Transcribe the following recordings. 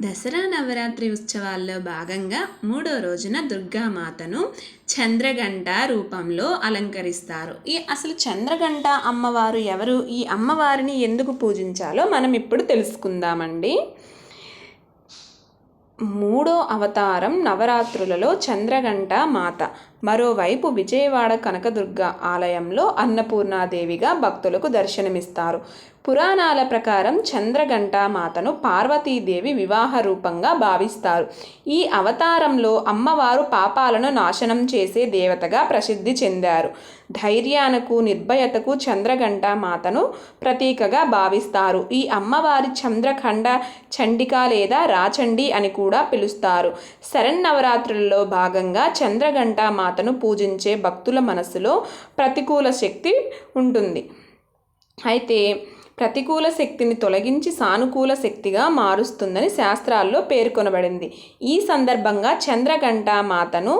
దసరా నవరాత్రి ఉత్సవాల్లో భాగంగా మూడో రోజున దుర్గామాతను చంద్రగంట రూపంలో అలంకరిస్తారు. ఈ అసలు చంద్రగంట అమ్మవారు ఎవరు? ఈ అమ్మవారిని ఎందుకు పూజించాలో మనం ఇప్పుడు తెలుసుకుందామండి. మూడో అవతారం నవరాత్రులలో చంద్రగంట మాత. మరోవైపు విజయవాడ కనకదుర్గ ఆలయంలో అన్నపూర్ణాదేవిగా భక్తులకు దర్శనమిస్తారు. పురాణాల ప్రకారం చంద్రగంట మాతను పార్వతీదేవి వివాహ రూపంగా భావిస్తారు. ఈ అవతారంలో అమ్మవారు పాపాలను నాశనం చేసే దేవతగా ప్రసిద్ధి చెందారు. ధైర్యానకు నిర్భయతకు చంద్రగంట మాతను ప్రతీకగా భావిస్తారు. ఈ అమ్మవారి చంద్రఖండ చండిక లేదా రాచండి అని కూడా పిలుస్తారు. శరన్నవరాత్రులలో భాగంగా చంద్రగంట మాతను పూజించే భక్తుల మనసులో ప్రతికూల శక్తి ఉంటుంది. అయితే ప్రతికూల శక్తిని తొలగించి సానుకూల శక్తిగా మారుస్తుందని శాస్త్రాల్లో పేర్కొనబడింది. ఈ సందర్భంగా చంద్రగంట మాతను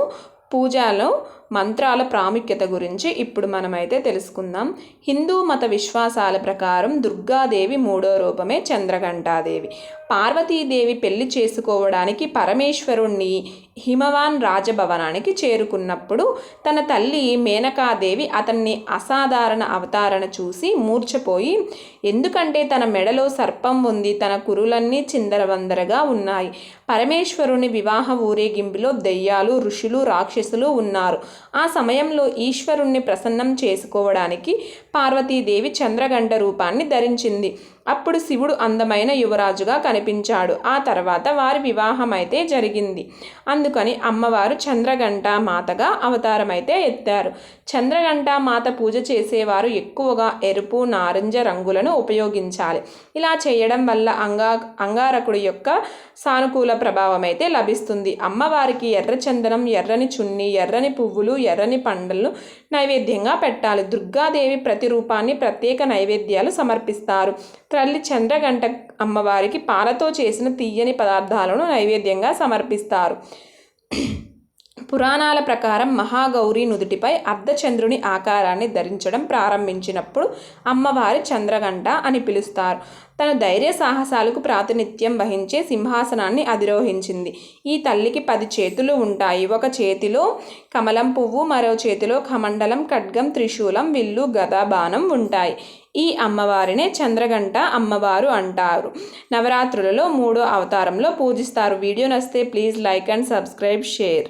పూజలో మంత్రాల ప్రాముఖ్యత గురించి ఇప్పుడు మనమైతే తెలుసుకుందాం. హిందూ మత విశ్వాసాల ప్రకారం దుర్గాదేవి మూడో రూపమే చంద్రఘంటాదేవి. పార్వతీదేవి పెళ్ళి చేసుకోవడానికి పరమేశ్వరుణ్ణి హిమవాన్ రాజభవనానికి చేరుకున్నప్పుడు తన తల్లి మేనకాదేవి అతన్ని అసాధారణ అవతారణ చూసి మూర్ఛపోయి ఎందుకంటే తన మెడలో సర్పం ఉంది తన కురులన్నీ చిందరవందరగా ఉన్నాయి. పరమేశ్వరుని వివాహ ఊరేగింపులో దెయ్యాలు ఋషులు రాక్షసులు ఉన్నారు. ఆ సమయంలో ఈశ్వరుణ్ణి ప్రసన్నం చేసుకోవడానికి పార్వతీదేవి చంద్రగంట రూపాన్ని ధరించింది. అప్పుడు శివుడు అందమైన యువరాజుగా కనిపించాడు. ఆ తర్వాత వారి వివాహం అయితే జరిగింది. అందుకని అమ్మవారు చంద్రగంట మాతగా అవతారమైతే ఎత్తారు. చంద్రగంట మాత పూజ చేసేవారు ఎక్కువగా ఎరుపు నారింజ రంగులను ఉపయోగించాలి. ఇలా చేయడం వల్ల అంగా అంగారకుడి యొక్క సానుకూల ప్రభావం అయితే లభిస్తుంది. అమ్మవారికి ఎర్ర చందనం ఎర్రని చున్ని ఎర్రని పువ్వులు ఎర్రని పండ్లను నైవేద్యంగా పెట్టాలి. దుర్గాదేవి ప్రతిరూపాన్ని ప్రత్యేక నైవేద్యాలు సమర్పిస్తారు. తల్లి చంద్రగంట అమ్మవారికి పాలతో చేసిన తీయని పదార్థాలను నైవేద్యంగా సమర్పిస్తారు. పురాణాల ప్రకారం మహాగౌరి నుదుటిపై అర్ధచంద్రుని ఆకారాన్ని ధరించడం ప్రారంభించినప్పుడు అమ్మవారి చంద్రగంట అని పిలుస్తారు. తన ధైర్య సాహసాలకు ప్రాతినిధ్యం వహించే సింహాసనాన్ని అధిరోహించింది. ఈ తల్లికి పది చేతులు ఉంటాయి. ఒక చేతిలో కమలం పువ్వు మరో చేతిలో కమండలం ఖడ్గం త్రిశూలం విల్లు గద బాణం ఉంటాయి. ఈ అమ్మవారినే చంద్రగంట అమ్మవారు అంటారు. నవరాత్రులలో మూడో అవతారంలో పూజిస్తారు. Video నస్తే please like and subscribe share.